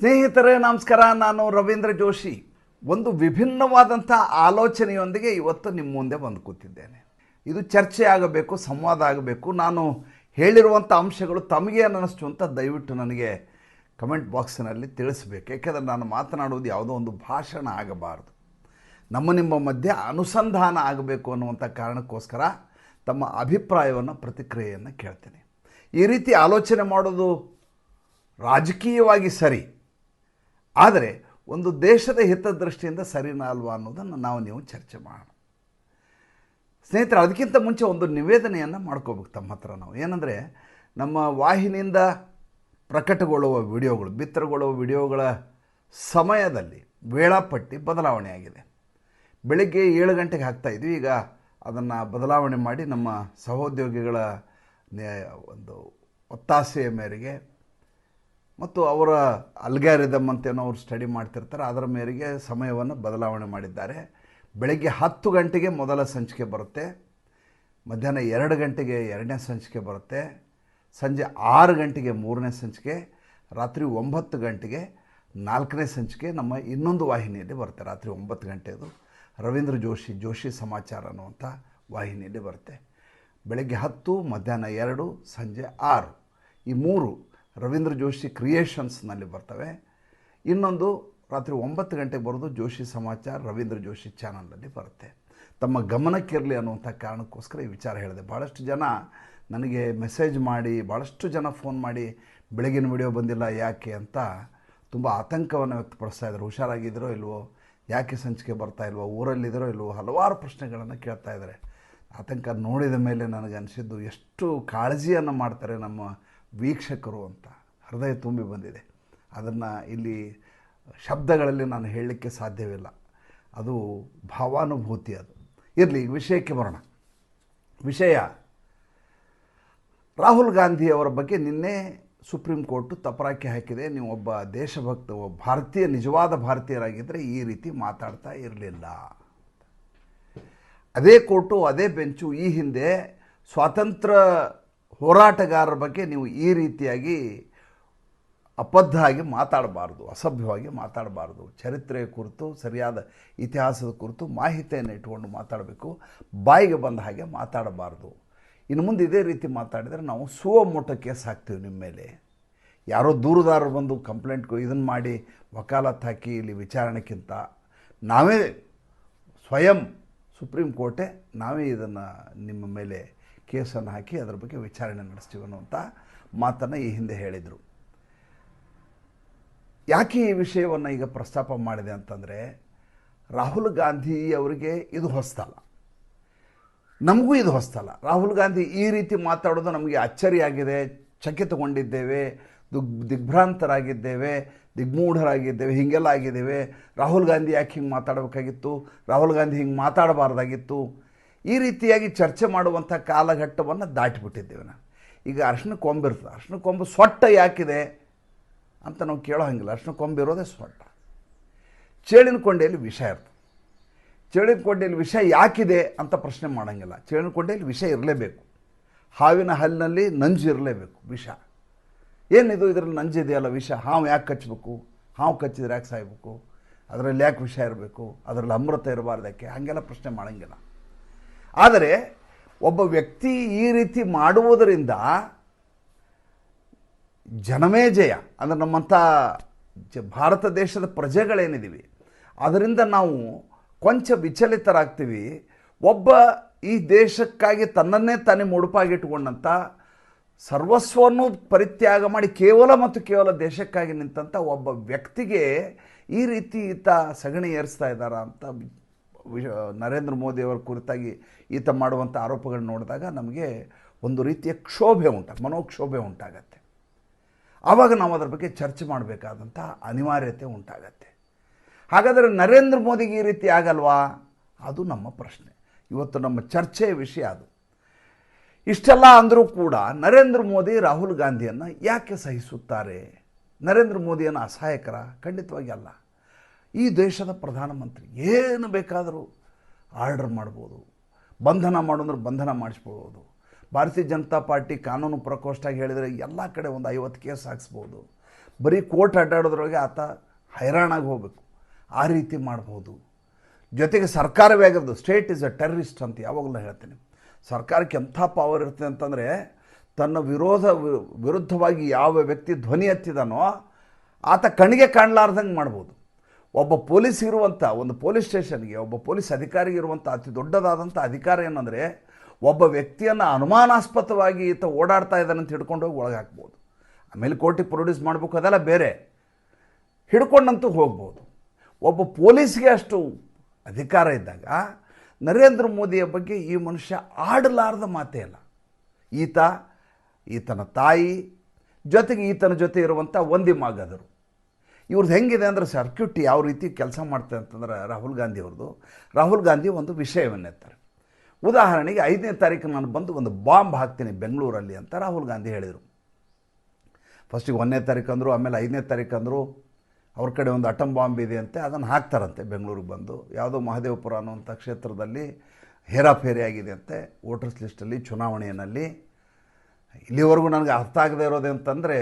ಸ್ನೇಹಿತರೇ, ನಮಸ್ಕಾರ. ನಾನು ರವೀಂದ್ರ ಜೋಶಿ. ಒಂದು ವಿಭಿನ್ನವಾದಂಥ ಆಲೋಚನೆಯೊಂದಿಗೆ ಇವತ್ತು ನಿಮ್ಮ ಮುಂದೆ ಬಂದು ಕೂತಿದ್ದೇನೆ. ಇದು ಚರ್ಚೆ ಆಗಬೇಕು, ಸಂವಾದ ಆಗಬೇಕು. ನಾನು ಹೇಳಿರುವಂಥ ಅಂಶಗಳು ತಮಗೆ ಅನ್ನಿಸ್ತು ಅಂತ ದಯವಿಟ್ಟು ನನಗೆ ಕಮೆಂಟ್ ಬಾಕ್ಸಿನಲ್ಲಿ ತಿಳಿಸ್ಬೇಕು. ಏಕೆಂದರೆ ನಾನು ಮಾತನಾಡುವುದು ಯಾವುದೋ ಒಂದು ಭಾಷಣ ಆಗಬಾರ್ದು. ನಮ್ಮ ನಿಮ್ಮ ಮಧ್ಯೆ ಅನುಸಂಧಾನ ಆಗಬೇಕು ಅನ್ನುವಂಥ ಕಾರಣಕ್ಕೋಸ್ಕರ ತಮ್ಮ ಅಭಿಪ್ರಾಯವನ್ನು, ಪ್ರತಿಕ್ರಿಯೆಯನ್ನು ಕೇಳ್ತೇನೆ. ಈ ರೀತಿ ಆಲೋಚನೆ ಮಾಡೋದು ರಾಜಕೀಯವಾಗಿ ಸರಿ ಆದರೆ ಒಂದು ದೇಶದ ಹಿತದೃಷ್ಟಿಯಿಂದ ಸರಿನಾ ಅಲ್ವಾ ಅನ್ನೋದನ್ನು ನಾವು ನೀವು ಚರ್ಚೆ ಮಾಡೋಣ. ಸ್ನೇಹಿತರೆ, ಅದಕ್ಕಿಂತ ಮುಂಚೆ ಒಂದು ನಿವೇದನೆಯನ್ನು ಮಾಡ್ಕೋಬೇಕು ತಮ್ಮ ಹತ್ರ ನಾವು. ಏನಂದರೆ, ನಮ್ಮ ವಾಹಿನಿಯಿಂದ ಪ್ರಕಟಗೊಳ್ಳುವ ವಿಡಿಯೋಗಳು, ಬಿತ್ತರಗೊಳ್ಳುವ ವಿಡಿಯೋಗಳ ಸಮಯದಲ್ಲಿ ವೇಳಾಪಟ್ಟಿ ಬದಲಾವಣೆ ಆಗಿದೆ ಬೆಳಗ್ಗೆ ಏಳು ಗಂಟೆಗೆ ಹಾಕ್ತಾ ಇದ್ವಿ, ಈಗ ಅದನ್ನು ಬದಲಾವಣೆ ಮಾಡಿ ನಮ್ಮ ಸಹೋದ್ಯೋಗಿಗಳ ಒಂದು ಒತ್ತಾಸೆಯ ಮೇರೆಗೆ ಮತ್ತು ಅವರ ಅಲ್ಗ್ಯಾರಿದಮ್ ಅಂತೇನೋ ಅವ್ರು ಸ್ಟಡಿ ಮಾಡ್ತಿರ್ತಾರೆ, ಅದರ ಮೇರೆಗೆ ಸಮಯವನ್ನು ಬದಲಾವಣೆ ಮಾಡಿದ್ದಾರೆ. ಬೆಳಗ್ಗೆ ಹತ್ತು ಗಂಟೆಗೆ ಮೊದಲ ಸಂಚಿಕೆ ಬರುತ್ತೆ, ಮಧ್ಯಾಹ್ನ ಎರಡು ಗಂಟೆಗೆ ಎರಡನೇ ಸಂಚಿಕೆ ಬರುತ್ತೆ, ಸಂಜೆ ಆರು ಗಂಟೆಗೆ ಮೂರನೇ ಸಂಚಿಕೆ, ರಾತ್ರಿ ಒಂಬತ್ತು ಗಂಟೆಗೆ ನಾಲ್ಕನೇ ಸಂಚಿಕೆ, ನಮ್ಮ ಇನ್ನೊಂದು ವಾಹಿನಿಯಲ್ಲಿ ಬರುತ್ತೆ, ರಾತ್ರಿ ಒಂಬತ್ತು ಗಂಟೆದು ರವೀಂದ್ರ ಜೋಶಿ ಜೋಶಿ ಸಮಾಚಾರ ಅನ್ನುವಂಥ ವಾಹಿನಿಯಲ್ಲಿ ಬರುತ್ತೆ. ಬೆಳಗ್ಗೆ ಹತ್ತು, ಮಧ್ಯಾಹ್ನ ಎರಡು, ಸಂಜೆ ಆರು. ಈ ಮೂರು ರವೀಂದ್ರ ಜೋಶಿ ಕ್ರಿಯೇಷನ್ಸ್ನಲ್ಲಿ ಬರ್ತವೆ. ಇನ್ನೊಂದು ರಾತ್ರಿ ಒಂಬತ್ತು ಗಂಟೆಗೆ ಬರೋದು ಜೋಶಿ ಸಮಾಚಾರ, ರವೀಂದ್ರ ಜೋಶಿ ಚಾನಲ್ನಲ್ಲಿ ಬರುತ್ತೆ. ತಮ್ಮ ಗಮನಕ್ಕಿರಲಿ ಅನ್ನುವಂಥ ಕಾರಣಕ್ಕೋಸ್ಕರ ಈ ವಿಚಾರ ಹೇಳಿದೆ. ಭಾಳಷ್ಟು ಜನ ನನಗೆ ಮೆಸೇಜ್ ಮಾಡಿ ಭಾಳಷ್ಟು ಜನ ಫೋನ್ ಮಾಡಿ, ಬೆಳಗಿನ ವಿಡಿಯೋ ಬಂದಿಲ್ಲ ಯಾಕೆ ಅಂತ ತುಂಬ ಆತಂಕವನ್ನು ವ್ಯಕ್ತಪಡಿಸ್ತಾ ಇದ್ದಾರೆ ಹುಷಾರಾಗಿದ್ದರೋ ಇಲ್ವೋ, ಯಾಕೆ ಸಂಚಿಕೆ ಬರ್ತಾ ಇಲ್ವೋ, ಊರಲ್ಲಿದ್ದರೋ ಇಲ್ವೋ, ಹಲವಾರು ಪ್ರಶ್ನೆಗಳನ್ನು ಕೇಳ್ತಾ ಇದ್ದಾರೆ. ಆತಂಕ ನೋಡಿದ ಮೇಲೆ ನನಗೆ ಅನಿಸಿದ್ದು, ಎಷ್ಟು ಕಾಳಜಿಯನ್ನು ಮಾಡ್ತಾರೆ ನಮ್ಮ ವೀಕ್ಷಕರು ಅಂತ. ಹೃದಯ ತುಂಬಿ ಬಂದಿದೆ. ಅದನ್ನು ಇಲ್ಲಿ ಶಬ್ದಗಳಲ್ಲಿ ನಾನು ಹೇಳಲಿಕ್ಕೆ ಸಾಧ್ಯವಿಲ್ಲ. ಅದು ಭಾವಾನುಭೂತಿ ಅದು. ಇರಲಿ, ವಿಷಯಕ್ಕೆ ಬರೋಣ. ವಿಷಯ, ರಾಹುಲ್ ಗಾಂಧಿ ಅವರ ಬಗ್ಗೆ ನಿನ್ನೆ ಸುಪ್ರೀಂ ಕೋರ್ಟು ತಪರಾಕಿ ಹಾಕಿದೆ. ನೀವು ಒಬ್ಬ ದೇಶಭಕ್ತ, ಒಬ್ಬ ಭಾರತೀಯ, ನಿಜವಾದ ಭಾರತೀಯರಾಗಿದ್ದರೆ ಈ ರೀತಿ ಮಾತಾಡ್ತಾ ಇರಲಿಲ್ಲ. ಅದೇ ಕೋರ್ಟು, ಅದೇ ಬೆಂಚು ಈ ಹಿಂದೆ ಸ್ವಾತಂತ್ರ್ಯ ಹೋರಾಟಗಾರರ ಬಗ್ಗೆ ನೀವು ಈ ರೀತಿಯಾಗಿ ಅಬದ್ಧ ಆಗಿ ಮಾತಾಡಬಾರ್ದು, ಅಸಭ್ಯವಾಗಿ ಮಾತಾಡಬಾರ್ದು. ಚರಿತ್ರೆಯ ಕುರಿತು, ಸರಿಯಾದ ಇತಿಹಾಸದ ಕುರಿತು ಮಾಹಿತಿಯನ್ನು ಇಟ್ಕೊಂಡು ಮಾತಾಡಬೇಕು. ಬಾಯಿಗೆ ಬಂದ ಹಾಗೆ ಮಾತಾಡಬಾರ್ದು. ಇನ್ನು ಮುಂದೆ ಇದೇ ರೀತಿ ಮಾತಾಡಿದರೆ ನಾವು ಸುವಮೋಟ ಕೇಸ್ ಹಾಕ್ತೀವಿ ನಿಮ್ಮ ಮೇಲೆ. ಯಾರೋ ದೂರದಾರರು ಬಂದು ಕಂಪ್ಲೇಂಟ್ ಇದನ್ನು ಮಾಡಿ ವಕಾಲತ್ ಹಾಕಿ ಇಲ್ಲಿ ವಿಚಾರಣೆಗಿಂತ ನಾವೇ ಸ್ವಯಂ ಸುಪ್ರೀಂ ಕೋರ್ಟೇ ನಾವೇ ಇದನ್ನು ನಿಮ್ಮ ಮೇಲೆ ಕೇಸನ್ನು ಹಾಕಿ ಅದರ ಬಗ್ಗೆ ವಿಚಾರಣೆ ನಡೆಸ್ತೀವಿ ಅನ್ನುವಂಥ ಮಾತನ್ನು ಈ ಹಿಂದೆ ಹೇಳಿದರು. ಯಾಕೆ ಈ ವಿಷಯವನ್ನು ಈಗ ಪ್ರಸ್ತಾಪ ಮಾಡಿದೆ ಅಂತಂದರೆ, ರಾಹುಲ್ ಗಾಂಧಿ ಅವರಿಗೆ ಇದು ಹೊಸ್ತಲ್ಲ. ನಮಗೂ ಇದು ಹೊಸ್ತಲ್ಲ. ರಾಹುಲ್ ಗಾಂಧಿ ಈ ರೀತಿ ಮಾತಾಡೋದು ನಮಗೆ ಅಚ್ಚರಿಯಾಗಿದೆ. ಚಕಿತಗೊಂಡಿದ್ದೇವೆ, ದುಗ್, ದಿಗ್ಭ್ರಾಂತರಾಗಿದ್ದೇವೆ, ದಿಗ್ಮೂಢರಾಗಿದ್ದೇವೆ, ಹೀಗೆಲ್ಲ ಆಗಿದ್ದೇವೆ. ರಾಹುಲ್ ಗಾಂಧಿ ಯಾಕೆ ಹಿಂಗೆ ಮಾತಾಡಬೇಕಾಗಿತ್ತು? ರಾಹುಲ್ ಗಾಂಧಿ ಹಿಂಗೆ ಮಾತಾಡಬಾರ್ದಾಗಿತ್ತು? ಈ ರೀತಿಯಾಗಿ ಚರ್ಚೆ ಮಾಡುವಂಥ ಕಾಲಘಟ್ಟವನ್ನು ದಾಟಿಬಿಟ್ಟಿದ್ದೇವೆ ನಾವು. ಈಗ ಅರ್ಶಿನ ಕೊಂಬಿರ್ತದೆ ಅರ್ಶಿನ ಕೊಂಬು ಸೊಟ್ಟ ಯಾಕಿದೆ ಅಂತ ನಾವು ಕೇಳೋ ಹಂಗಿಲ್ಲ. ಅರ್ಶಿನ ಕೊಂಬಿರೋದೇ ಸೊಟ್ಟ. ಚೇಳಿನ ಕೊಂಡೆಯಲ್ಲಿ ವಿಷ ಇರ್ತದೆ. ಚೇಳಿನ ಕೊಂಡೆಯಲ್ಲಿ ವಿಷ ಯಾಕಿದೆ ಅಂತ ಪ್ರಶ್ನೆ ಮಾಡೋಂಗಿಲ್ಲ. ಚೇಳಿನ ಕೊಂಡೆಯಲ್ಲಿ ವಿಷ ಇರಲೇಬೇಕು. ಹಾವಿನ ಹಲ್ಲಿನಲ್ಲಿ ನಂಜು ಇರಲೇಬೇಕು ವಿಷ. ಏನಿದು ಇದರಲ್ಲಿ ನಂಜಿದೆಯಲ್ಲ ವಿಷ? ಹಾವು ಯಾಕೆ ಕಚ್ಚಬೇಕು? ಹಾವು ಕಚ್ಚಿದ್ರೆ ಯಾಕೆ ಸಾಯ್ಬೇಕು? ಅದರಲ್ಲಿ ಯಾಕೆ ವಿಷ ಇರಬೇಕು? ಅದರಲ್ಲಿ ಅಮೃತ ಇರಬಾರ್ದಕ್ಕೆ ಹಾಗೆಲ್ಲ ಪ್ರಶ್ನೆ ಮಾಡೋಂಗಿಲ್ಲ. ಆದರೆ ಒಬ್ಬ ವ್ಯಕ್ತಿ ಈ ರೀತಿ ಮಾಡುವುದರಿಂದ ಜನಮೇ ಜಯ. ಅಂದರೆ ನಮ್ಮಂಥ ಜ ಭಾರತ ದೇಶದ ಪ್ರಜೆಗಳೇನಿದ್ದೀವಿ, ಅದರಿಂದ ನಾವು ಕೊಂಚ ವಿಚಲಿತರಾಗ್ತೀವಿ. ಒಬ್ಬ ಈ ದೇಶಕ್ಕಾಗಿ ತನ್ನನ್ನೇ ತಾನೇ ಮುಡುಪಾಗಿಟ್ಟುಕೊಂಡಂಥ ಸರ್ವಸ್ವವನ್ನು ಪರಿತ್ಯಾಗ ಮಾಡಿ ಕೇವಲ ಮತ್ತು ಕೇವಲ ದೇಶಕ್ಕಾಗಿ ನಿಂತಂಥ ಒಬ್ಬ ವ್ಯಕ್ತಿಗೆ ಈ ರೀತಿ ಈತ ಸಗಣಿ ಏರಿಸ್ತಾ ಇದ್ದಾರ ಅಂತ ವಿಶ ನರೇಂದ್ರ ಮೋದಿಯವರ ಕುರಿತಾಗಿ ಈತ ಮಾಡುವಂಥ ಆರೋಪಗಳನ್ನ ನೋಡಿದಾಗ ನಮಗೆ ಒಂದು ರೀತಿಯ ಕ್ಷೋಭೆ ಉಂಟ, ಮನೋಕ್ಷೋಭೆ ಉಂಟಾಗತ್ತೆ. ಆವಾಗ ನಾವು ಅದರ ಬಗ್ಗೆ ಚರ್ಚೆ ಮಾಡಬೇಕಾದಂಥ ಅನಿವಾರ್ಯತೆ ಉಂಟಾಗತ್ತೆ. ಹಾಗಾದರೆ ನರೇಂದ್ರ ಮೋದಿಗೆ ಈ ರೀತಿ ಆಗಲ್ವಾ? ಅದು ನಮ್ಮ ಪ್ರಶ್ನೆ. ಇವತ್ತು ನಮ್ಮ ಚರ್ಚೆಯ ವಿಷಯ ಅದು. ಇಷ್ಟೆಲ್ಲ ಅಂದರೂ ಕೂಡ ನರೇಂದ್ರ ಮೋದಿ ರಾಹುಲ್ ಗಾಂಧಿಯನ್ನು ಯಾಕೆ ಸಹಿಸುತ್ತಾರೆ? ನರೇಂದ್ರ ಮೋದಿಯನ್ನು ಅಸಹಾಯಕರ? ಖಂಡಿತವಾಗಿ ಅಲ್ಲ. ಈ ದೇಶದ ಪ್ರಧಾನಮಂತ್ರಿ ಏನು ಬೇಕಾದರೂ ಆರ್ಡರ್ ಮಾಡ್ಬೋದು. ಬಂಧನ ಮಾಡೋದ್ರೆ ಬಂಧನ ಮಾಡಿಸ್ಬೋದು. ಭಾರತೀಯ ಜನತಾ ಪಾರ್ಟಿ ಕಾನೂನು ಪ್ರಕೋಷ್ಠ ಹೇಳಿದರೆ ಎಲ್ಲ ಕಡೆ ಒಂದು ಐವತ್ತು ಕೇಸ್ ಹಾಕ್ಸ್ಬೋದು. ಬರೀ ಕೋರ್ಟ್ ಅಡ್ಡಾಡೋದ್ರೊಳಗೆ ಆತ ಹೈರಾಣಾಗಿ ಹೋಗಬೇಕು. ಆ ರೀತಿ ಮಾಡ್ಬೋದು. ಜೊತೆಗೆ ಸರ್ಕಾರವೇ ಆಗಿರೋದು. ಸ್ಟೇಟ್ ಇಸ್ ಅ ಟೆರರಿಸ್ಟ್ ಅಂತ ಯಾವಾಗಲೂ ಹೇಳ್ತೀನಿ. ಸರ್ಕಾರಕ್ಕೆ ಎಂಥ ಪವರ್ ಇರ್ತದೆ ಅಂತಂದರೆ, ತನ್ನ ವಿರೋಧ ವಿರುದ್ಧವಾಗಿ ಯಾವ ವ್ಯಕ್ತಿ ಧ್ವನಿ ಎತ್ತಿದಾನೋ, ಆತ ಕಣ್ಣಿಗೆ ಕಾಣಲಾರ್ದಂಗೆ ಮಾಡ್ಬೋದು. ಒಬ್ಬ ಪೊಲೀಸ್ ಇರುವಂಥ ಒಂದು ಪೊಲೀಸ್ ಸ್ಟೇಷನ್ಗೆ ಒಬ್ಬ ಪೊಲೀಸ್ ಅಧಿಕಾರಿಗೆ ಇರುವಂಥ ಅತಿ ದೊಡ್ಡದಾದಂಥ ಅಧಿಕಾರ ಏನಂದರೆ, ಒಬ್ಬ ವ್ಯಕ್ತಿಯನ್ನು ಅನುಮಾನಾಸ್ಪದವಾಗಿ ಈತ ಓಡಾಡ್ತಾ ಇದ್ದಾನೆ ಅಂತ ಹಿಡ್ಕೊಂಡು ಹೋಗಿ ಒಳಗೆ ಹಾಕ್ಬೋದು ಆಮೇಲೆ ಕೋರ್ಟಿಗೆ ಪ್ರೊಡ್ಯೂಸ್ ಮಾಡಬೇಕು, ಅದೆಲ್ಲ ಬೇರೆ. ಹಿಡ್ಕೊಂಡಂತೂ ಹೋಗ್ಬೋದು. ಒಬ್ಬ ಪೊಲೀಸ್ಗೆ ಅಷ್ಟು ಅಧಿಕಾರ ಇದ್ದಾಗ, ನರೇಂದ್ರ ಮೋದಿಯ ಬಗ್ಗೆ ಈ ಮನುಷ್ಯ ಆಡಲಾರದ ಮಾತೇ ಇಲ್ಲ ಈತ, ಈತನ ತಾಯಿ, ಜೊತೆಗೆ ಈತನ ಜೊತೆ ಇರುವಂಥ ಒಂದಿ ಮಾಗದರು ಇವ್ರದ್ದು ಹೆಂಗಿದೆ ಅಂದರೆ ಸರ್ಕ್ಯೂಟ್ ಯಾವ ರೀತಿ ಕೆಲಸ ಮಾಡ್ತೆ ಅಂತಂದ್ರೆ ರಾಹುಲ್ ಗಾಂಧಿ ಅವ್ರದ್ದು ರಾಹುಲ್ ಗಾಂಧಿ ಒಂದು ವಿಷಯವನ್ನೆತ್ತಾರೆ. ಉದಾಹರಣೆಗೆ ಐದನೇ ತಾರೀಕು ನಾನು ಬಂದು ಒಂದು ಬಾಂಬ್ ಹಾಕ್ತೀನಿ ಬೆಂಗಳೂರಲ್ಲಿ ಅಂತ ರಾಹುಲ್ ಗಾಂಧಿ ಹೇಳಿದರು. ಫಸ್ಟಿಗೆ ಒಂದನೇ ತಾರೀಕು ಅಂದರು, ಆಮೇಲೆ ಐದನೇ ತಾರೀಕು ಅಂದರು, ಅವ್ರ ಕಡೆ ಒಂದು ಅಟಮ್ ಬಾಂಬ್ ಇದೆ ಅಂತೆ ಅದನ್ನು ಹಾಕ್ತಾರಂತೆ ಬೆಂಗಳೂರಿಗೆ ಬಂದು. ಯಾವುದೋ ಮಹದೇವಪುರ ಅನ್ನುವಂಥ ಕ್ಷೇತ್ರದಲ್ಲಿ ಹೇರಾಫೇರಿ ಆಗಿದೆ ಅಂತೆ, ವೋಟರ್ಸ್ ಲಿಸ್ಟಲ್ಲಿ, ಚುನಾವಣೆಯಲ್ಲಿ. ಇಲ್ಲಿವರೆಗೂ ನನಗೆ ಅರ್ಥ ಆಗದೆ ಇರೋದು ಅಂತಂದರೆ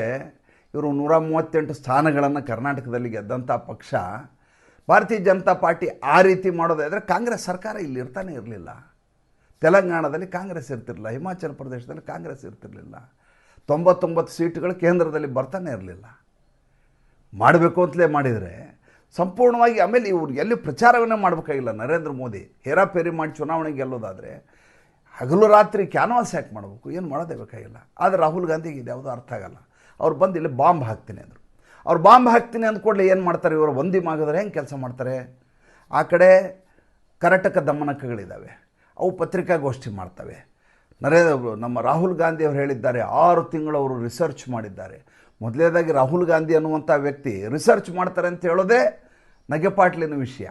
ಇವರು ನೂರ ಮೂವತ್ತೆಂಟು ಸ್ಥಾನಗಳನ್ನು ಕರ್ನಾಟಕದಲ್ಲಿ ಗೆದ್ದಂಥ ಪಕ್ಷ. ಭಾರತೀಯ ಜನತಾ ಪಾರ್ಟಿ ಆ ರೀತಿ ಮಾಡೋದಾದರೆ ಕಾಂಗ್ರೆಸ್ ಸರ್ಕಾರ ಇಲ್ಲಿ ಇರ್ತಾನೆ ಇರಲಿಲ್ಲ. ತೆಲಂಗಾಣದಲ್ಲಿ ಕಾಂಗ್ರೆಸ್ ಇರ್ತಿರಲಿಲ್ಲ. ಹಿಮಾಚಲ ಪ್ರದೇಶದಲ್ಲಿ ಕಾಂಗ್ರೆಸ್ ಇರ್ತಿರಲಿಲ್ಲ. ತೊಂಬತ್ತೊಂಬತ್ತು ಸೀಟುಗಳು ಕೇಂದ್ರದಲ್ಲಿ ಬರ್ತಾನೆ ಇರಲಿಲ್ಲ. ಮಾಡಬೇಕು ಅಂತಲೇ ಮಾಡಿದರೆ ಸಂಪೂರ್ಣವಾಗಿ ಆಮೇಲೆ ಇವರು ಎಲ್ಲಿ ಪ್ರಚಾರವನ್ನೇ ಮಾಡಬೇಕಾಗಿಲ್ಲ ನರೇಂದ್ರ ಮೋದಿ ಹೇರಾಪೇರಿ ಮಾಡಿ ಚುನಾವಣೆ ಗೆಲ್ಲೋದಾದರೆ ಹಗಲು ರಾತ್ರಿ ಕ್ಯಾನ್ವಾಸ್ ಯಾಕೆ ಮಾಡಬೇಕು? ಏನು ಮಾಡೋದೇ ಬೇಕಾಗಿಲ್ಲ. ಆದರೆ ರಾಹುಲ್ ಗಾಂಧಿಗೆ ಇದು ಯಾವುದೂ ಅರ್ಥ ಆಗಲ್ಲ. ಅವ್ರು ಬಂದು ಇಲ್ಲಿ ಬಾಂಬ್ ಹಾಕ್ತೀನಿ ಅಂದರು. ಅವ್ರು ಬಾಂಬ್ ಹಾಕ್ತೀನಿ ಅಂದ್ಕೊಡ್ಲೆ ಏನು ಮಾಡ್ತಾರೆ ಇವರು? ಒಂದಿ ಮಾಗಿದ್ರೆ ಹೆಂಗೆ ಕೆಲಸ ಮಾಡ್ತಾರೆ? ಆ ಕಡೆ ಕರಟಕ ದಮನಕಗಳಿದ್ದಾವೆ ಅವು ಪತ್ರಿಕಾಗೋಷ್ಠಿ ಮಾಡ್ತವೆ. ನರೇಂದ್ರ ನಮ್ಮ ರಾಹುಲ್ ಗಾಂಧಿ ಅವರು ಹೇಳಿದ್ದಾರೆ, ಆರು ತಿಂಗಳು ಅವರು ರಿಸರ್ಚ್ ಮಾಡಿದ್ದಾರೆ. ಮೊದಲನೇದಾಗಿ ರಾಹುಲ್ ಗಾಂಧಿ ಅನ್ನುವಂಥ ವ್ಯಕ್ತಿ ರಿಸರ್ಚ್ ಮಾಡ್ತಾರೆ ಅಂತ ಹೇಳೋದೇ ನಗೆಪಾಟ್ಲಿನ ವಿಷಯ.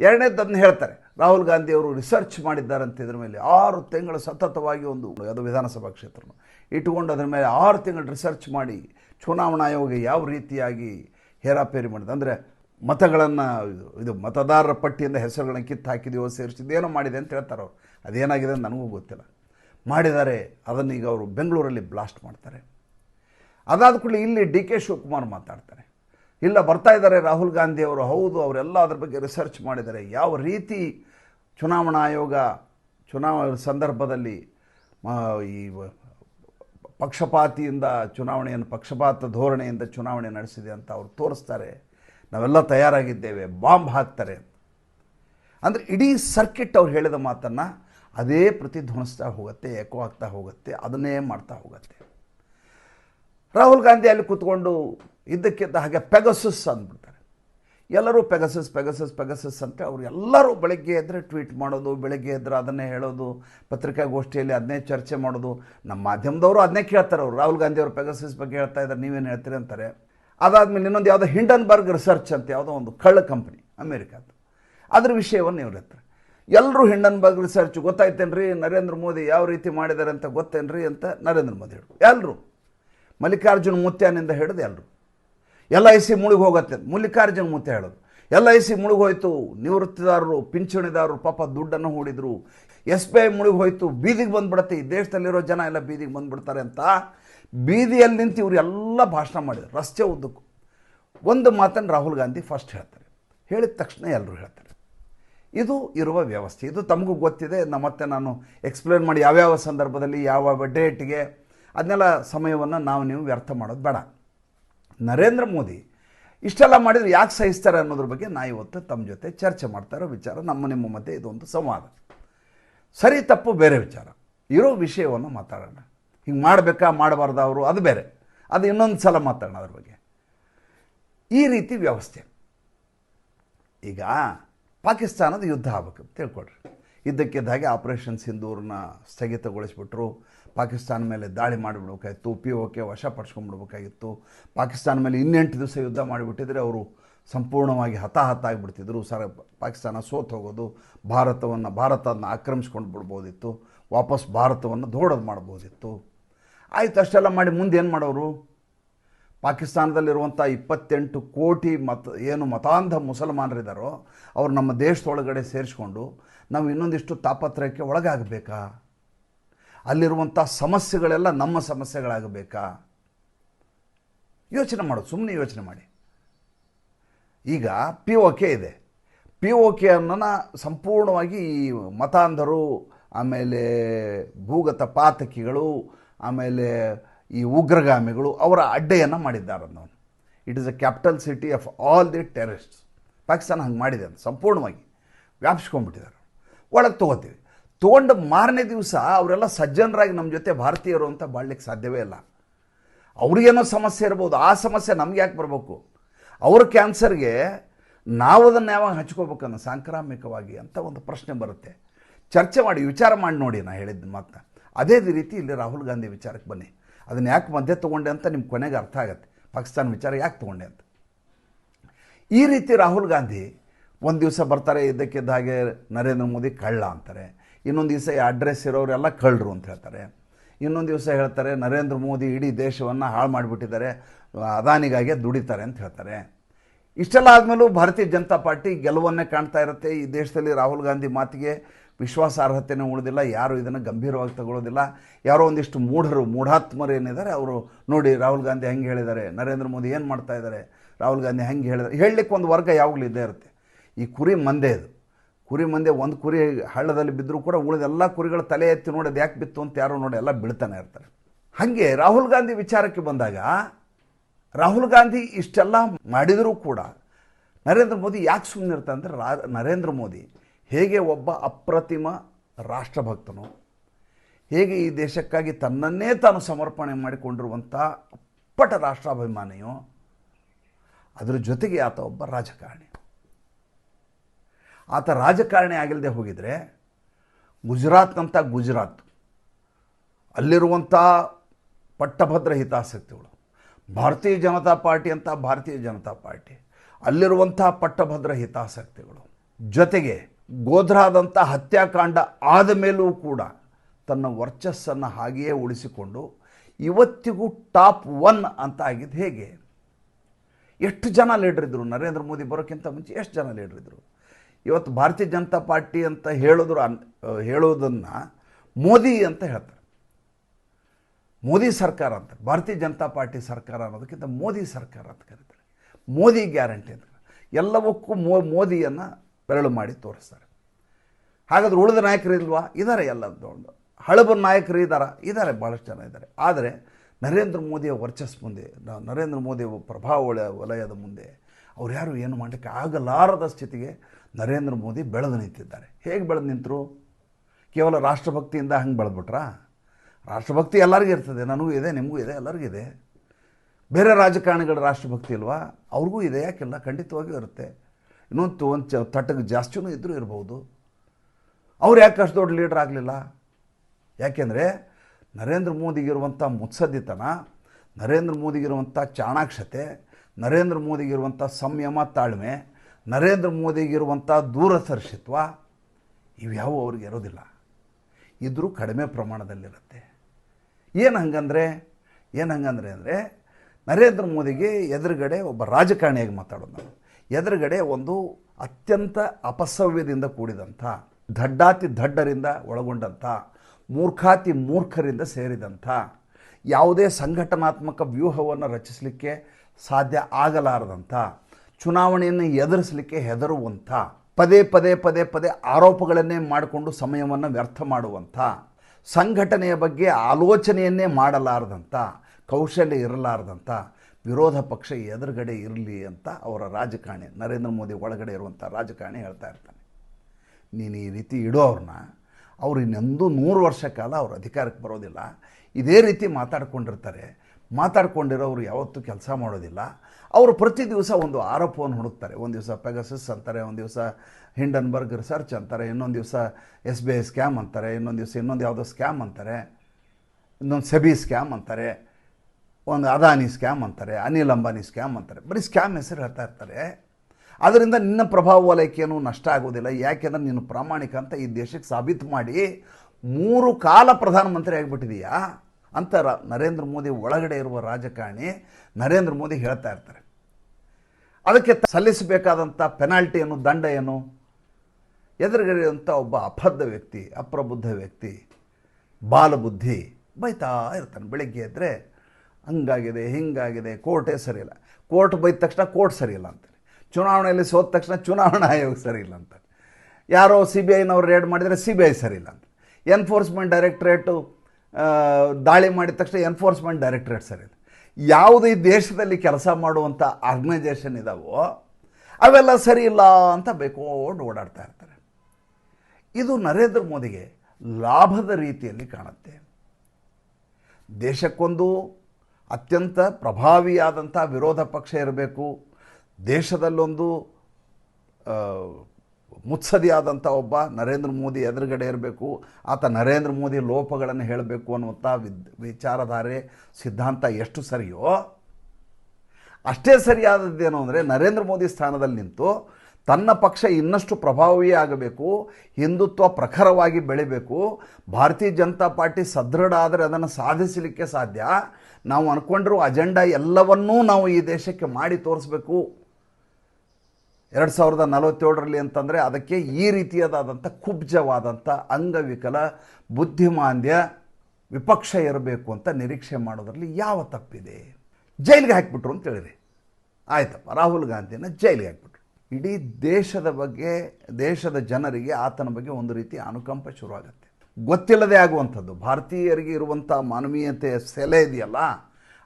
ಎರಡನೇದ್ದು ಅದನ್ನು ಹೇಳ್ತಾರೆ. ರಾಹುಲ್ ಗಾಂಧಿ ಅವರು ರಿಸರ್ಚ್ ಮಾಡಿದ್ದಾರೆ ಅಂತ ಇದ್ರ ಮೇಲೆ. ಆರು ತಿಂಗಳು ಸತತವಾಗಿ ಒಂದು, ಅದು ವಿಧಾನಸಭಾ ಕ್ಷೇತ್ರನ. ಇಟ್ಟುಕೊಂಡು ಅದರ ಮೇಲೆ ಆರು ತಿಂಗಳು ರಿಸರ್ಚ್ ಮಾಡಿ ಚುನಾವಣಾ ಆಯೋಗ ಯಾವ ರೀತಿಯಾಗಿ ಹೇರಾಪೇರಿ ಮಾಡಿದೆ. ಅಂದರೆ ಮತಗಳನ್ನು ಇದು ಮತದಾರರ ಪಟ್ಟಿಯಿಂದ ಹೆಸರುಗಳನ್ನ ಕಿತ್ತು ಹಾಕಿದೆಯೋ ಸೇರಿಸಿದ್ದು ಏನೋ ಮಾಡಿದೆ ಅಂತ ಹೇಳ್ತಾರೆ ಅವರು ಅದೇನಾಗಿದೆ ಅಂತ ನನಗೂ ಗೊತ್ತಿಲ್ಲ. ಮಾಡಿದ್ದಾರೆ, ಅದನ್ನು ಈಗ ಅವರು ಬೆಂಗಳೂರಲ್ಲಿ ಬ್ಲಾಸ್ಟ್ ಮಾಡ್ತಾರೆ. ಅದಾದ ಕೂಡಲೇ ಇಲ್ಲಿ ಡಿ ಕೆ ಶಿವಕುಮಾರ್ ಮಾತಾಡ್ತಾರೆ. ಇಲ್ಲ, ಬರ್ತಾ ಇದ್ದಾರೆ ರಾಹುಲ್ ಗಾಂಧಿ ಅವರು. ಹೌದು, ಅವರೆಲ್ಲ ಅದ್ರ ಬಗ್ಗೆ ರಿಸರ್ಚ್ ಮಾಡಿದ್ದಾರೆ. ಯಾವ ರೀತಿ ಚುನಾವಣಾ ಆಯೋಗ, ಚುನಾವಣೆ ಸಂದರ್ಭದಲ್ಲಿ ಈ ಪಕ್ಷಪಾತಿಯಿಂದ ಚುನಾವಣೆಯನ್ನು, ಪಕ್ಷಪಾತ ಧೋರಣೆಯಿಂದ ಚುನಾವಣೆ ನಡೆಸಿದೆ ಅಂತ ಅವ್ರು ತೋರಿಸ್ತಾರೆ. ನಾವೆಲ್ಲ ತಯಾರಾಗಿದ್ದೇವೆ. ಬಾಂಬ್ ಹಾಕ್ತಾರೆ ಅಂದರೆ ಇಡೀ ಸರ್ಕಿಟ್ ಅವ್ರು ಹೇಳಿದ ಮಾತನ್ನು ಅದೇ ಪ್ರತಿಧ್ವನಿಸ್ತಾ ಹೋಗುತ್ತೆ, ಎಕೋ ಆಗ್ತಾ ಹೋಗುತ್ತೆ, ಅದನ್ನೇ ಮಾಡ್ತಾ ಹೋಗುತ್ತೆ. ರಾಹುಲ್ ಗಾಂಧಿ ಅಲ್ಲಿ ಕೂತ್ಕೊಂಡು ಇದ್ದಕ್ಕಿದ್ದ ಹಾಗೆ ಪೆಗಸಸ್ ಅಂದ್ಬಿಡ್ತಾರೆ. ಎಲ್ಲರೂ ಪೆಗಸಸ್ ಪೆಗಸಸ್ ಪೆಗಸಸ್ ಅಂತ ಅವರು ಎಲ್ಲರೂ ಬೆಳಗ್ಗೆ ಎದ್ದರೆ ಟ್ವೀಟ್ ಮಾಡೋದು, ಬೆಳಗ್ಗೆ ಎದ್ರೆ ಅದನ್ನೇ ಹೇಳೋದು, ಪತ್ರಿಕಾಗೋಷ್ಠಿಯಲ್ಲಿ ಅದನ್ನೇ ಚರ್ಚೆ ಮಾಡೋದು. ನಮ್ಮ ಮಾಧ್ಯಮದವರು ಅದನ್ನೇ ಕೇಳ್ತಾರೆ ಅವರು. ರಾಹುಲ್ ಗಾಂಧಿ ಅವರು ಪೆಗಸಸ್ ಬಗ್ಗೆ ಹೇಳ್ತಾ ಇದ್ದಾರೆ, ನೀವೇನು ಹೇಳ್ತೀರಿ ಅಂತಾರೆ. ಅದಾದಮೇಲೆ ಇನ್ನೊಂದು ಯಾವುದೋ ಹಿಂಡನ್ಬರ್ಗ್ ರಿಸರ್ಚ್ ಅಂತ ಯಾವುದೋ ಒಂದು ಕಳ್ಳ ಕಂಪ್ನಿ ಅಮೇರಿಕಾದ್ದು. ಅದ್ರ ವಿಷಯವನ್ನು ಇವ್ರು ಹೇಳ್ತಾರೆ. ಎಲ್ಲರೂ ಹಿಂಡನ್ಬರ್ಗ್ ರಿಸರ್ಚ್ ಗೊತ್ತಾಯ್ತೇನ್ರಿ? ನರೇಂದ್ರ ಮೋದಿ ಯಾವ ರೀತಿ ಮಾಡಿದ್ದಾರೆ ಅಂತ ಗೊತ್ತೇನ್ರಿ ಅಂತ ನರೇಂದ್ರ ಮೋದಿ ಹೇಳು ಎಲ್ಲರೂ ಮಲ್ಲಿಕಾರ್ಜುನ ಮುತ್ಯಾನಿಂದ ಹಿಡಿದು ಎಲ್ಲರೂ ಎಲ್ ಐ ಸಿ ಮುಳುಗಿ ಹೋಗುತ್ತೆ. ಮಲ್ಲಿಕಾರ್ಜುನ ಮುತ್ಯ ಹೇಳೋದು. ಎಲ್ ಐ ಸಿ ಮುಳುಗೋಯ್ತು ನಿವೃತ್ತಿದಾರರು, ಪಿಂಚಣಿದಾರರು ಪಾಪ ದುಡ್ಡನ್ನು ಹೂಡಿದರು. ಎಸ್ ಬಿ ಐ ಮುಳುಗಿ ಹೋಯಿತು, ಬೀದಿಗೆ ಬಂದ್ಬಿಡತ್ತೆ. ಈ ದೇಶದಲ್ಲಿರೋ ಜನ ಎಲ್ಲ ಬೀದಿಗೆ ಬಂದ್ಬಿಡ್ತಾರೆ ಅಂತ ಬೀದಿಯಲ್ಲಿ ನಿಂತು ಇವರು ಎಲ್ಲ ಭಾಷಣ ಮಾಡಿದ್ರು. ರಸ್ತೆ ಉದ್ದಕ್ಕೂ. ಒಂದು ಮಾತನ್ನು ರಾಹುಲ್ ಗಾಂಧಿ ಫಸ್ಟ್ ಹೇಳ್ತಾರೆ. ಹೇಳಿದ ತಕ್ಷಣ ಎಲ್ಲರೂ ಹೇಳ್ತಾರೆ. ಇದು ಇರುವ ವ್ಯವಸ್ಥೆ. ಇದು ತಮಗೂ ಗೊತ್ತಿದೆ. ಮತ್ತೆ ನಾನು ಎಕ್ಸ್ಪ್ಲೇನ್ ಮಾಡಿ ಯಾವ್ಯಾವ ಸಂದರ್ಭದಲ್ಲಿ, ಯಾವ ಡೇಟ್ಗೆ ಅದನ್ನೆಲ್ಲ ಸಮಯವನ್ನು ನಾವು ನೀವು ವ್ಯರ್ಥ ಮಾಡೋದು ಬೇಡ. ನರೇಂದ್ರ ಮೋದಿ ಇಷ್ಟೆಲ್ಲ ಮಾಡಿದರೆ ಯಾಕೆ ಸಹಿಸ್ತಾರೆ ಅನ್ನೋದ್ರ ಬಗ್ಗೆ ನಾ ಇವತ್ತು ತಮ್ಮ ಜೊತೆ ಚರ್ಚೆ ಮಾಡ್ತಾರೋ ವಿಚಾರ, ನಮ್ಮ ನಿಮ್ಮ ಮಧ್ಯೆ ಇದೊಂದು ಸಂವಾದ. ಸರಿ ತಪ್ಪು ಬೇರೆ ವಿಚಾರ. ಇರೋ ವಿಷಯವನ್ನು ಮಾತಾಡೋಣ. ಹಿಂಗೆ ಮಾಡಬೇಕಾ ಮಾಡಬಾರ್ದ ಅವರು, ಅದು ಬೇರೆ. ಅದು ಇನ್ನೊಂದು ಸಲ ಮಾತಾಡೋಣ ಅದ್ರ ಬಗ್ಗೆ. ಈ ರೀತಿ ವ್ಯವಸ್ಥೆ. ಈಗ ಪಾಕಿಸ್ತಾನದ ಯುದ್ಧ ಆಗ್ಬೇಕು ಅಂತ ತಿಳ್ಕೊಳ್ರಿ ಇದ್ದಕ್ಕಿದ್ದ ಹಾಗೆ ಆಪರೇಷನ್ ಸಿಂಧೂರನ್ನ ಸ್ಥಗಿತಗೊಳಿಸ್ಬಿಟ್ರು. ಪಾಕಿಸ್ತಾನ ಮೇಲೆ ದಾಳಿ ಮಾಡಿಬಿಡ್ಬೇಕಾಗಿತ್ತು ಪಿ ಓಕೆ ವಶಪಡಿಸ್ಕೊಂಡ್ಬಿಡ್ಬೇಕಾಗಿತ್ತು ಪಾಕಿಸ್ತಾನ ಮೇಲೆ ಇನ್ನೆಂಟು ದಿವಸ ಯುದ್ಧ ಮಾಡಿಬಿಟ್ಟಿದ್ರೆ ಅವರು ಸಂಪೂರ್ಣವಾಗಿ ಹತಾಹತ ಆಗಿಬಿಡ್ತಿದ್ರು ಸರ್, ಪಾಕಿಸ್ತಾನ ಸೋತು ಹೋಗೋದು ಭಾರತವನ್ನು ಭಾರತವನ್ನು ಆಕ್ರಮಿಸ್ಕೊಂಡು ಬಿಡ್ಬೋದಿತ್ತು. ವಾಪಸ್ ಭಾರತವನ್ನು ದೋಡೋದು ಮಾಡ್ಬೋದಿತ್ತು. ಆಯಿತು, ಅಷ್ಟೆಲ್ಲ ಮಾಡಿ ಮುಂದೆ ಏನು ಮಾಡೋರು? ಪಾಕಿಸ್ತಾನದಲ್ಲಿರುವಂಥ ಇಪ್ಪತ್ತೆಂಟು ಕೋಟಿ ಮತ, ಏನು ಮತಾಂಧ ಮುಸಲ್ಮಾನರಿದ್ದಾರೋ, ಅವ್ರು ನಮ್ಮ ದೇಶದೊಳಗಡೆ ಸೇರಿಸ್ಕೊಂಡು ನಾವು ಇನ್ನೊಂದಿಷ್ಟು ತಾಪತ್ರಯಕ್ಕೆ ಒಳಗಾಗಬೇಕಾ? ಅಲ್ಲಿರುವಂಥ ಸಮಸ್ಯೆಗಳೆಲ್ಲ ನಮ್ಮ ಸಮಸ್ಯೆಗಳಾಗಬೇಕಾ? ಯೋಚನೆ ಮಾಡು ಸುಮ್ಮನೆ ಯೋಚನೆ ಮಾಡಿ. ಈಗ ಪಿ ಒ ಕೆ ಇದೆ. ಪಿ ಒ ಕೆ ಸಂಪೂರ್ಣವಾಗಿ ಈ ಮತಾಂಧರು, ಆಮೇಲೆ ಭೂಗತ ಪಾತಕಿಗಳು, ಆಮೇಲೆ ಈ ಉಗ್ರಗಾಮಿಗಳು ಅವರ ಅಡ್ಡೆಯನ್ನು ಮಾಡಿದ್ದಾರೆ ಅನ್ನೋನು it is a capital city of all the terrorists Pakistan ಹಂಗೆ ಮಾಡಿದೆ ಅಂತ ಸಂಪೂರ್ಣವಾಗಿ ವ್ಯಾಪಿಸ್ಕೊಂಡ್ಬಿಟ್ಟಿದ್ದಾರೆ. ಒಳಗೆ ತೊಗೋತೀವಿ. ತೊಗೊಂಡು ಮಾರನೇ ದಿವಸ ಅವರೆಲ್ಲ ಸಜ್ಜನರಾಗಿ ನಮ್ಮ ಜೊತೆ ಭಾರತೀಯರು ಅಂತ ಬಾಳ್ಲಿಕ್ಕೆ ಸಾಧ್ಯವೇ ಇಲ್ಲ. ಅವ್ರಿಗೇನೋ ಸಮಸ್ಯೆ ಇರ್ಬೋದು. ಆ ಸಮಸ್ಯೆ ನಮ್ಗೆ ಯಾಕೆ ಬರಬೇಕು? ಅವ್ರ ಕ್ಯಾನ್ಸರ್ಗೆ ನಾವು ಅದನ್ನು ಯಾವಾಗ ಹಚ್ಕೋಬೇಕನ್ನು ಸಾಂಕ್ರಾಮಿಕವಾಗಿ ಅಂತ ಒಂದು ಪ್ರಶ್ನೆ ಬರುತ್ತೆ. ಚರ್ಚೆ ಮಾಡಿ, ವಿಚಾರ ಮಾಡಿ ನೋಡಿ ನಾನು ಹೇಳಿದ್ದು ಮಾತನ್ನ ಅದೇ ರೀತಿ ಇಲ್ಲಿ ರಾಹುಲ್ ಗಾಂಧಿ ವಿಚಾರಕ್ಕೆ ಬನ್ನಿ. ಅದನ್ನು ಯಾಕೆ ಮಧ್ಯೆ ತೊಗೊಂಡೆ ಅಂತ ನಿಮ್ಮ ಕೊನೆಗೆ ಅರ್ಥ ಆಗುತ್ತೆ. ಪಾಕಿಸ್ತಾನ ವಿಚಾರ ಯಾಕೆ ತೊಗೊಂಡೆ ಅಂತ. ಈ ರೀತಿ ರಾಹುಲ್ ಗಾಂಧಿ ಒಂದು ದಿವಸ ಬರ್ತಾರೆ ಇದ್ದಕ್ಕಿದ್ದ ಹಾಗೆ ನರೇಂದ್ರ ಮೋದಿ ಕಳ್ಳ ಅಂತಾರೆ. ಇನ್ನೊಂದು ದಿವಸ ಈ ಅಡ್ರೆಸ್ ಇರೋರೆಲ್ಲ ಕಳ್ಳರು ಅಂತ ಹೇಳ್ತಾರೆ. ಇನ್ನೊಂದು ದಿವಸ ಹೇಳ್ತಾರೆ, ನರೇಂದ್ರ ಮೋದಿ ಇಡೀ ದೇಶವನ್ನು ಹಾಳು ಮಾಡಿಬಿಟ್ಟಿದ್ದಾರೆ, ಅದಾನಿಗಾಗೆ ದುಡಿತಾರೆ ಅಂತ ಹೇಳ್ತಾರೆ. ಇಷ್ಟೆಲ್ಲ ಆದಮೇಲೂ ಭಾರತೀಯ ಜನತಾ ಪಾರ್ಟಿ ಗೆಲುವನ್ನೇ ಕಾಣ್ತಾ ಇರುತ್ತೆ. ಈ ದೇಶದಲ್ಲಿ ರಾಹುಲ್ ಗಾಂಧಿ ಮಾತಿಗೆ ವಿಶ್ವಾಸಾರ್ಹತೆಯೇ ಉಳಿದಿಲ್ಲ, ಯಾರು ಇದನ್ನು ಗಂಭೀರವಾಗಿ ತಗೊಳ್ಳೋದಿಲ್ಲ. ಯಾರೋ ಒಂದಿಷ್ಟು ಮೂಢರು, ಮೂಢಾತ್ಮರು ಏನಿದ್ದಾರೆ, ಅವರು ನೋಡಿ ರಾಹುಲ್ ಗಾಂಧಿ ಹೆಂಗೆ ಹೇಳಿದ್ದಾರೆ, ನರೇಂದ್ರ ಮೋದಿ ಏನು ಮಾಡ್ತಾ ಇದ್ದಾರೆ, ರಾಹುಲ್ ಗಾಂಧಿ ಹೆಂಗೆ ಹೇಳಿದ್ದಾರೆ. ಹೇಳಲಿಕ್ಕೆ ಒಂದು ವರ್ಗ ಯಾವಾಗಲೂ ಇದ್ದೇ ಇರುತ್ತೆ. ಈ ಕುರಿ ಮಂದೆ ಅದು. ಕುರಿ ಮಂದೆ ಒಂದು ಕುರಿ ಹಳ್ಳದಲ್ಲಿ ಬಿದ್ದರೂ ಕೂಡ ಉಳಿದೆಲ್ಲ ಕುರಿಗಳ ತಲೆ ಎತ್ತಿ ನೋಡೋದು ಯಾಕೆ ಬಿತ್ತು ಅಂತ ಯಾರೋ ನೋಡಿ ಎಲ್ಲ ಬೀಳ್ತಾನೆ ಇರ್ತಾರೆ. ಹಾಗೆ ರಾಹುಲ್ ಗಾಂಧಿ ವಿಚಾರಕ್ಕೆ ಬಂದಾಗ, ರಾಹುಲ್ ಗಾಂಧಿ ಇಷ್ಟೆಲ್ಲ ಮಾಡಿದರೂ ಕೂಡ ನರೇಂದ್ರ ಮೋದಿ ಯಾಕೆ ಸುಮ್ಮನೆ ಇರ್ತಾರೆ ಅಂದರೆ ರಾ, ನರೇಂದ್ರ ಮೋದಿ ಹೇಗೆ ಒಬ್ಬ ಅಪ್ರತಿಮ ರಾಷ್ಟ್ರಭಕ್ತನು, ಹೇಗೆ ಈ ದೇಶಕ್ಕಾಗಿ ತನ್ನನ್ನೇ ತಾನು ಸಮರ್ಪಣೆ ಮಾಡಿಕೊಂಡಿರುವಂಥ ಅಪ್ಪಟ ರಾಷ್ಟ್ರಾಭಿಮಾನಿಯೋ, ಅದರ ಜೊತೆಗೆ ಆತ ಒಬ್ಬ ರಾಜಕಾರಣಿ. ಆತ ರಾಜಕಾರಣಿ ಆಗಿಲ್ಲದೆ ಹೋಗಿದರೆ ಗುಜರಾತ್ನಂಥ ಗುಜರಾತ್, ಅಲ್ಲಿರುವಂಥ ಪಟ್ಟಭದ್ರ ಹಿತಾಸಕ್ತಿಗಳು, ಭಾರತೀಯ ಜನತಾ ಪಾರ್ಟಿ ಅಂತ ಭಾರತೀಯ ಜನತಾ ಪಾರ್ಟಿ, ಅಲ್ಲಿರುವಂಥ ಪಟ್ಟಭದ್ರ ಹಿತಾಸಕ್ತಿಗಳು ಜೊತೆಗೆ ಗೋಧ್ರಾದಂಥ ಹತ್ಯಾಕಾಂಡ ಆದ ಮೇಲೂ ಕೂಡ ತನ್ನ ವರ್ಚಸ್ಸನ್ನು ಹಾಗೆಯೇ ಉಳಿಸಿಕೊಂಡು ಇವತ್ತಿಗೂ ಟಾಪ್ ಒನ್ ಅಂತ ಆಗಿದ್ದು ಹೇಗೆ? ಎಷ್ಟು ಜನ ಲೀಡರ್ ಇದ್ದರು ನರೇಂದ್ರ ಮೋದಿ ಬರೋಕ್ಕಿಂತ ಮುಂಚೆ ಎಷ್ಟು ಜನ ಲೀಡರ್ ಇದ್ದರು ಇವತ್ತು ಭಾರತೀಯ ಜನತಾ ಪಾರ್ಟಿ ಅಂತ ಹೇಳಿದ್ರು ಅನ್, ಹೇಳೋದನ್ನು ಮೋದಿ ಅಂತ ಹೇಳ್ತಾರೆ. ಮೋದಿ ಸರ್ಕಾರ ಅಂತ, ಭಾರತೀಯ ಜನತಾ ಪಾರ್ಟಿ ಸರ್ಕಾರ ಅನ್ನೋದಕ್ಕಿಂತ ಮೋದಿ ಸರ್ಕಾರ ಅಂತ ಕರೀತಾರೆ. ಮೋದಿ ಗ್ಯಾರಂಟಿ ಅಂತ. ಎಲ್ಲವಕ್ಕೂ ಮೋ, ಮೋದಿಯನ್ನು ಬೆರಳು ಮಾಡಿ ತೋರಿಸ್ತಾರೆ. ಹಾಗಾದ್ರೆ ಉಳಿದ ನಾಯಕರು ಇಲ್ವಾ? ಇದ್ದಾರೆ ಎಲ್ಲ ಒಂದು ಹಳಬ ನಾಯಕರು ಇದ್ದಾರೆ ಇದ್ದಾರೆ ಭಾಳಷ್ಟು ಜನ ಇದ್ದಾರೆ ಆದರೆ ನರೇಂದ್ರ ಮೋದಿಯ ವರ್ಚಸ್ ಮುಂದೆ ನರೇಂದ್ರ ಮೋದಿಯ ಪ್ರಭಾವ ವಲಯದ ಮುಂದೆ ಅವ್ರು ಯಾರು ಏನು ಮಾಡಲಿಕ್ಕೆ ಆಗಲಾರದ ಸ್ಥಿತಿಗೆ ನರೇಂದ್ರ ಮೋದಿ ಬೆಳೆದು ನಿಂತಿದ್ದಾರೆ. ಹೇಗೆ ಬೆಳೆದು ನಿಂತರು? ಕೇವಲ ರಾಷ್ಟ್ರಭಕ್ತಿಯಿಂದ ಹಂಗೆ ಬೆಳೆದ್ಬಿಟ್ರಾ? ರಾಷ್ಟ್ರಭಕ್ತಿ ಎಲ್ಲರಿಗೂ ಇರ್ತದೆ, ನನಗೂ ಇದೆ, ನಿಮಗೂ ಇದೆ, ಎಲ್ಲರಿಗೂ ಇದೆ. ಬೇರೆ ರಾಜಕಾರಣಿಗಳ ರಾಷ್ಟ್ರಭಕ್ತಿ ಇಲ್ವಾ? ಅವ್ರಿಗೂ ಇದೆ, ಯಾಕಿಲ್ಲ, ಖಂಡಿತವಾಗಿಯೂ ಇರುತ್ತೆ. ಇನ್ನೊಂದು ಒಂದು ಚ ತಟ್ಟಗೆ ಜಾಸ್ತಿನೂ ಇದ್ದರೂ ಇರ್ಬೋದು. ಅವ್ರು ಯಾಕೆ ಅಷ್ಟು ದೊಡ್ಡ ಲೀಡ್ರ್ ಆಗಲಿಲ್ಲ? ಯಾಕೆಂದರೆ ನರೇಂದ್ರ ಮೋದಿಗಿರುವಂಥ ಮುತ್ಸದ್ದಿತನ, ನರೇಂದ್ರ ಮೋದಿಗಿರುವಂಥ ಚಾಣಾಕ್ಷತೆ, ನರೇಂದ್ರ ಮೋದಿಗಿರುವಂಥ ಸಂಯಮ, ತಾಳ್ಮೆ, ನರೇಂದ್ರ ಮೋದಿಗಿರುವಂಥ ದೂರದರ್ಶಿತ್ವ ಇವ್ಯಾವೂ ಅವ್ರಿಗೆ ಇರೋದಿಲ್ಲ. ಇದ್ದರೂ ಕಡಿಮೆ ಪ್ರಮಾಣದಲ್ಲಿರುತ್ತೆ. ಏನು ಹಂಗಂದರೆ ಏನು ಹಂಗಂದರೆ ಅಂದರೆ ನರೇಂದ್ರ ಮೋದಿಗೆ ಎದುರುಗಡೆ ಒಬ್ಬ ರಾಜಕಾರಣಿಯಾಗಿ ಮಾತಾಡೋದು ನಾನು. ಎದುರುಗಡೆ ಒಂದು ಅತ್ಯಂತ ಅಪಸವ್ಯದಿಂದ ಕೂಡಿದಂಥ, ದಡ್ಡಾತಿ ದಡ್ಡರಿಂದ ಒಳಗೊಂಡಂಥ, ಮೂರ್ಖಾತಿ ಮೂರ್ಖರಿಂದ ಸೇರಿದಂಥ, ಯಾವುದೇ ಸಂಘಟನಾತ್ಮಕ ವ್ಯೂಹವನ್ನು ರಚಿಸಲಿಕ್ಕೆ ಸಾಧ್ಯ ಆಗಲಾರದಂಥ, ಚುನಾವಣೆಯನ್ನು ಎದುರಿಸಲಿಕ್ಕೆ ಹೆದರುವಂಥ, ಪದೇ ಪದೇ ಪದೇ ಪದೇ ಆರೋಪಗಳನ್ನೇ ಮಾಡಿಕೊಂಡು ಸಮಯವನ್ನು ವ್ಯರ್ಥ ಮಾಡುವಂಥ, ಸಂಘಟನೆಯ ಬಗ್ಗೆ ಆಲೋಚನೆಯನ್ನೇ ಮಾಡಲಾರದಂಥ, ಕೌಶಲ್ಯ ಇರಲಾರದಂಥ ವಿರೋಧ ಪಕ್ಷ ಎದುರುಗಡೆ ಇರಲಿ ಅಂತ ಅವರ ರಾಜಕಾರಣಿ, ನರೇಂದ್ರ ಮೋದಿ ಒಳಗಡೆ ಇರುವಂಥ ರಾಜಕಾರಣಿ ಹೇಳ್ತಾ ಇರ್ತಾನೆ. ನೀನು ಈ ರೀತಿ ಇಡೋ ಅವ್ರನ್ನ ಅವ್ರು ಇನ್ನೊಂದು ನೂರು ವರ್ಷ ಕಾಲ ಅವ್ರು ಅಧಿಕಾರಕ್ಕೆ ಬರೋದಿಲ್ಲ. ಇದೇ ರೀತಿ ಮಾತಾಡ್ಕೊಂಡಿರ್ತಾರೆ. ಮಾತಾಡ್ಕೊಂಡಿರೋರು ಯಾವತ್ತೂ ಕೆಲಸ ಮಾಡೋದಿಲ್ಲ. ಅವರು ಪ್ರತಿ ದಿವಸ ಒಂದು ಆರೋಪವನ್ನು ಹುಡುಕ್ತಾರೆ. ಒಂದು ದಿವಸ ಪೆಗಸಸ್ ಅಂತಾರೆ, ಒಂದು ದಿವಸ ಹಿಂಡನ್ಬರ್ಗ್ ರಿಸರ್ಚ್ ಅಂತಾರೆ, ಇನ್ನೊಂದು ದಿವಸ ಎಸ್ ಬಿ ಐ ಸ್ಕ್ಯಾಮ್ ಅಂತಾರೆ, ಇನ್ನೊಂದು ದಿವಸ ಇನ್ನೊಂದು ಯಾವುದೋ ಸ್ಕ್ಯಾಮ್ ಅಂತಾರೆ, ಇನ್ನೊಂದು ಸೆಬಿ ಸ್ಕ್ಯಾಮ್ ಅಂತಾರೆ. ಒಂದು ಅದಾನಿ ಸ್ಕ್ಯಾಮ್ ಅಂತಾರೆ, ಅನಿಲ್ ಅಂಬಾನಿ ಸ್ಕ್ಯಾಮ್ ಅಂತಾರೆ. ಬರೀ ಸ್ಕ್ಯಾಮ್ ಹೆಸರು ಹೇಳ್ತಾ ಇರ್ತಾರೆ. ಅದರಿಂದ ನಿನ್ನ ಪ್ರಭಾವ ವಲಯಕ್ಕೇನು ನಷ್ಟ ಆಗೋದಿಲ್ಲ. ಯಾಕೆಂದರೆ ನೀನು ಪ್ರಾಮಾಣಿಕ ಅಂತ ಈ ದೇಶಕ್ಕೆ ಸಾಬೀತು ಮಾಡಿ ಮೂರು ಕಾಲ ಪ್ರಧಾನಮಂತ್ರಿ ಆಗಿಬಿಟ್ಟಿದೆಯಾ ಅಂತ ರ, ನರೇಂದ್ರ ಮೋದಿ ಒಳಗಡೆ ಇರುವ ರಾಜಕಾರಣಿ ನರೇಂದ್ರ ಮೋದಿ ಹೇಳ್ತಾ ಇರ್ತಾರೆ. ಅದಕ್ಕೆ ಸಲ್ಲಿಸಬೇಕಾದಂಥ ಪೆನಾಲ್ಟಿ ಏನು, ದಂಡ ಏನು? ಎದುರುಗಡೆಯಂಥ ಒಬ್ಬ ಅಬದ್ಧ ವ್ಯಕ್ತಿ, ಅಪ್ರಬುದ್ಧ ವ್ಯಕ್ತಿ, ಬಾಲಬುದ್ಧಿ ಬೈತಾ ಇರ್ತಾನೆ. ಬೆಳಗ್ಗೆ ಎದ್ದರೆ ಹಂಗಾಗಿದೆ, ಹಿಂಗಾಗಿದೆ, ಕೋರ್ಟೇ ಸರಿಯಿಲ್ಲ. ಕೋರ್ಟ್ ಬೈದ ತಕ್ಷಣ ಕೋರ್ಟ್ ಸರಿಯಿಲ್ಲ ಅಂತಾರೆ. ಚುನಾವಣೆಯಲ್ಲಿ ಸೋದ ತಕ್ಷಣ ಚುನಾವಣಾ ಆಯೋಗ ಸರಿಯಿಲ್ಲ ಅಂತಾರೆ. ಯಾರೋ ಸಿ ಬಿ ಐನವ್ರು ರೇಡ್ ಮಾಡಿದರೆ ಸಿ ಬಿ ಐ ಸರಿಯಿಲ್ಲ ಅಂತ ಎನ್ಫೋರ್ಸ್ಮೆಂಟ್ ಡೈರೆಕ್ಟ್ರೇಟು ದಾಳಿ ಮಾಡಿದ ತಕ್ಷಣ ಎನ್ಫೋರ್ಸ್ಮೆಂಟ್ ಡೈರೆಕ್ಟ್ರೇಟ್ ಸರಿಯಿಲ್ಲ. ಯಾವುದು ದೇಶದಲ್ಲಿ ಕೆಲಸ ಮಾಡುವಂಥ ಆರ್ಗನೈಜೇಷನ್ ಇದಾವೋ, ಅವೆಲ್ಲ ಸರಿ ಇಲ್ಲ ಅಂತ ಬೇಕೋಂಡು ಓಡಾಡ್ತಾ ಇರ್ತಾರೆ. ಇದು ನರೇಂದ್ರ ಮೋದಿಗೆ ಲಾಭದ ರೀತಿಯಲ್ಲಿ ಕಾಣುತ್ತೆ. ದೇಶಕ್ಕೊಂದು ಅತ್ಯಂತ ಪ್ರಭಾವಿಯಾದಂಥ ವಿರೋಧ ಪಕ್ಷ ಇರಬೇಕು. ದೇಶದಲ್ಲೊಂದು ಮುತ್ಸದಿಯಾದಂಥ ಒಬ್ಬ ನರೇಂದ್ರ ಮೋದಿ ಎದುರುಗಡೆ ಇರಬೇಕು. ಆತ ನರೇಂದ್ರ ಮೋದಿ ಲೋಪಗಳನ್ನು ಹೇಳಬೇಕು ಅನ್ನುವಂಥ ವಿದ್, ವಿಚಾರಧಾರೆ, ಸಿದ್ಧಾಂತ ಎಷ್ಟು ಸರಿಯೋ ಅಷ್ಟೇ ಸರಿಯಾದದ್ದೇನು ಅಂದರೆ ನರೇಂದ್ರ ಮೋದಿ ಸ್ಥಾನದಲ್ಲಿ ನಿಂತು ತನ್ನ ಪಕ್ಷ ಇನ್ನಷ್ಟು ಪ್ರಭಾವಿ ಆಗಬೇಕು, ಹಿಂದುತ್ವ ಪ್ರಖರವಾಗಿ ಬೆಳಿಬೇಕು. ಭಾರತೀಯ ಜನತಾ ಪಾರ್ಟಿ ಸದೃಢ ಆದರೆ ಅದನ್ನು ಸಾಧಿಸಲಿಕ್ಕೆ ಸಾಧ್ಯ. ನಾವು ಅಂದ್ಕೊಂಡಿರೋ ಅಜೆಂಡಾ ಎಲ್ಲವನ್ನೂ ನಾವು ಈ ದೇಶಕ್ಕೆ ಮಾಡಿ ತೋರಿಸ್ಬೇಕು. ಎರಡು ಸಾವಿರದ ನಲವತ್ತೇಳರಲ್ಲಿ ಅಂತಂದರೆ ಅದಕ್ಕೆ ಈ ರೀತಿಯಾದಂಥ ಕುಬ್ಜವಾದಂಥ ಅಂಗವಿಕಲ, ಬುದ್ಧಿಮಾಂದ್ಯ, ವಿಪಕ್ಷ ಇರಬೇಕು ಅಂತ ನಿರೀಕ್ಷೆ ಮಾಡೋದ್ರಲ್ಲಿ ಯಾವ ತಪ್ಪಿದೆ? ಜೈಲಿಗೆ ಹಾಕಿಬಿಟ್ರು ಅಂತ ಹೇಳಿರಿ ಆಯ್ತಪ್ಪ, ರಾಹುಲ್ ಗಾಂಧಿನ ಜೈಲಿಗೆ ಹಾಕಿಬಿಟ್ರು. ಇಡೀ ದೇಶದ ಬಗ್ಗೆ, ದೇಶದ ಜನರಿಗೆ ಆತನ ಬಗ್ಗೆ ಒಂದು ರೀತಿ ಅನುಕಂಪ ಶುರುವಾಗುತ್ತೆ. ಗೊತ್ತಿಲ್ಲದೆ ಆಗುವಂಥದ್ದು. ಭಾರತೀಯರಿಗೆ ಇರುವಂಥ ಮಾನವೀಯತೆಯ ಸೆಲೆ ಇದೆಯಲ್ಲ,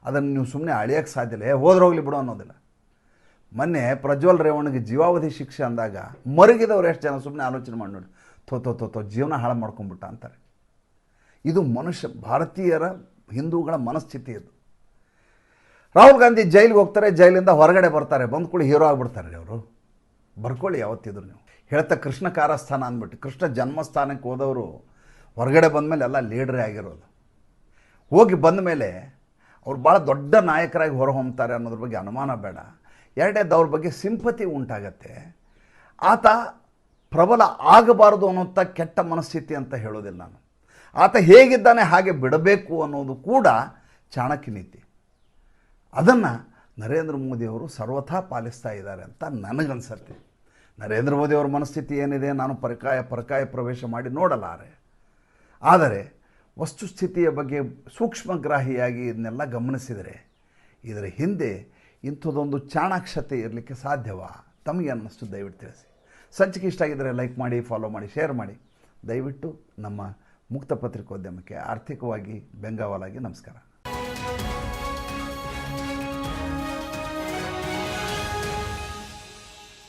ಅದನ್ನು ನೀವು ಸುಮ್ಮನೆ ಅಳಿಯೋಕ್ಕೆ ಸಾಧ್ಯ ಇಲ್ಲ. ಹೋದ್ರೆ ಹೋದ್ರೋಗ್ಲಿ ಬಿಡು ಅನ್ನೋದಿಲ್ಲ. ಮೊನ್ನೆ ಪ್ರಜ್ವಲ್ ರೇವಣ್ಣಿಗೆ ಜೀವಾವಧಿ ಶಿಕ್ಷೆ ಅಂದಾಗ ಮರುಗಿದವ್ರು ಎಷ್ಟು ಜನ ಸುಮ್ಮನೆ ಆಲೋಚನೆ ಮಾಡಿ ನೋಡಿ ತೋ ತೋ ತೋ ತೋ ಜೀವನ ಹಾಳು ಮಾಡ್ಕೊಂಡ್ಬಿಟ್ಟ ಅಂತಾರೆ. ಇದು ಮನುಷ್ಯ, ಭಾರತೀಯರ ಹಿಂದೂಗಳ ಮನಸ್ಥಿತಿ ಇದು. ರಾಹುಲ್ ಗಾಂಧಿ ಜೈಲಿಗೆ ಹೋಗ್ತಾರೆ, ಜೈಲಿಂದ ಹೊರಗಡೆ ಬರ್ತಾರೆ ಬಂದ್ಕೊಳ್ಳಿ ಹೀರೋ ಆಗಿಬಿಡ್ತಾರೆ ಅವರು. ಬರ್ಕೊಳ್ಳಿ ಯಾವತ್ತಿದ್ರು ನೀವು. ಹೇಳ್ತಾ ಕೃಷ್ಣ ಕಾರಸ್ಥಾನ ಅಂದ್ಬಿಟ್ಟು, ಕೃಷ್ಣ ಜನ್ಮಸ್ಥಾನಕ್ಕೆ ಹೋದವರು ಹೊರಗಡೆ ಬಂದಮೇಲೆ ಎಲ್ಲ ಲೀಡ್ರೇ ಆಗಿರೋದು. ಹೋಗಿ ಬಂದ ಮೇಲೆ ಅವ್ರು ಭಾಳ ದೊಡ್ಡ ನಾಯಕರಾಗಿ ಹೊರಹೊಮ್ತಾರೆ ಅನ್ನೋದ್ರ ಬಗ್ಗೆ ಅನುಮಾನ ಬೇಡ. ಎರಡೇದು ಅವ್ರ ಬಗ್ಗೆ ಸಿಂಪತಿ ಉಂಟಾಗತ್ತೆ. ಆತ ಪ್ರಬಲ ಆಗಬಾರದು ಅನ್ನೋಂಥ ಕೆಟ್ಟ ಮನಸ್ಥಿತಿ ಅಂತ ಹೇಳೋದಿಲ್ಲ ನಾನು. ಆತ ಹೇಗಿದ್ದಾನೆ, ಹಾಗೆ ಬಿಡಬೇಕು ಅನ್ನೋದು ಕೂಡ ಚಾಣಕ್ಯ ನೀತಿ. ಅದನ್ನು ನರೇಂದ್ರ ಮೋದಿಯವರು ಸರ್ವಥಾ ಪಾಲಿಸ್ತಾ ಇದ್ದಾರೆ ಅಂತ ನನಗನ್ಸತ್ತೆ. ನರೇಂದ್ರ ಮೋದಿಯವ್ರ ಮನಸ್ಥಿತಿ ಏನಿದೆ, ನಾನು ಪರಕಾಯ ಪರಕಾಯ ಪ್ರವೇಶ ಮಾಡಿ ನೋಡಲಾರೆ. ಆದರೆ ವಸ್ತುಸ್ಥಿತಿಯ ಬಗ್ಗೆ ಸೂಕ್ಷ್ಮಗ್ರಾಹಿಯಾಗಿ ಇದನ್ನೆಲ್ಲ ಗಮನಿಸಿದರೆ ಇದರ ಹಿಂದೆ ಇಂಥದ್ದೊಂದು ಚಾಣಾಕ್ಷತೆ ಇರಲಿಕ್ಕೆ ಸಾಧ್ಯವಾ? ತಮಗೆ ಅನ್ನಿಸ್ತು, ದಯವಿಟ್ಟು ತಿಳಿಸಿ. ಸಂಚಿಕೆ ಇಷ್ಟ ಆಗಿದ್ದರೆ ಲೈಕ್ ಮಾಡಿ, ಫಾಲೋ ಮಾಡಿ, ಶೇರ್ ಮಾಡಿ. ದಯವಿಟ್ಟು ನಮ್ಮ ಮುಕ್ತ ಪತ್ರಿಕೋದ್ಯಮಕ್ಕೆ ಆರ್ಥಿಕವಾಗಿ ಬೆಂಗಾವಲಾಗಿ ನಮಸ್ಕಾರ.